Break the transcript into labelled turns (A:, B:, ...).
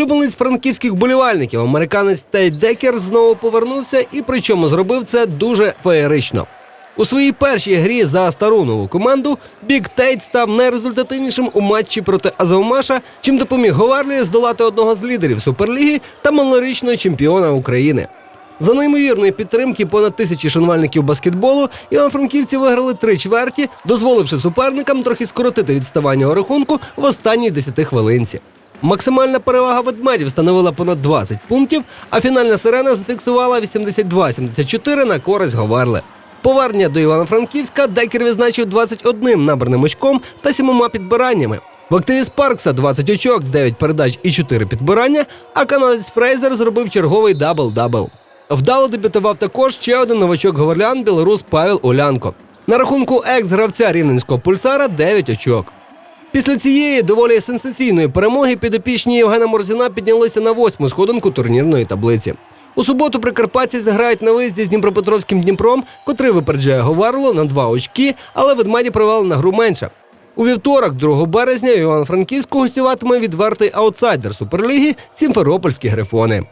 A: Улюбленець франківських болівальників, американець Тейт Декер знову повернувся і причому зробив це дуже феєрично. У своїй першій грі за стару нову команду Бік Тейт став найрезультативнішим у матчі проти Азовмаша, чим допоміг Говарлі здолати одного з лідерів Суперліги та минулорічного чемпіона України. За неймовірної підтримки понад тисячі шанувальників баскетболу івано-франківці виграли три чверті, дозволивши суперникам трохи скоротити відставання у рахунку в останній 10 хвилинці. Максимальна перевага ведмедів становила понад 20 пунктів, а фінальна сирена зафіксувала 82-74 на користь Говерли. Повернення до Івано-Франківська Декер відзначив 21 набраним очком та сімома підбираннями. В активі Спаркса 20 очок, 9 передач і 4 підбирання, а канадець Фрейзер зробив черговий дабл-дабл. Вдало дебютував також ще один новачок говерлян білорус Павел Улянко. На рахунку екс-гравця рівненського пульсара 9 очок. Після цієї доволі сенсаційної перемоги підопічні Євгена Морзіна піднялися на восьму сходинку турнірної таблиці. У суботу прикарпатці зіграють на виїзді з Дніпропетровським Дніпром, котрий випереджає Говарло на два очки, але ведмеді провели на гру менше. У вівторок, 2 березня, в Івано-Франківську гостюватиме відвертий аутсайдер Суперліги Сімферопольські грифони.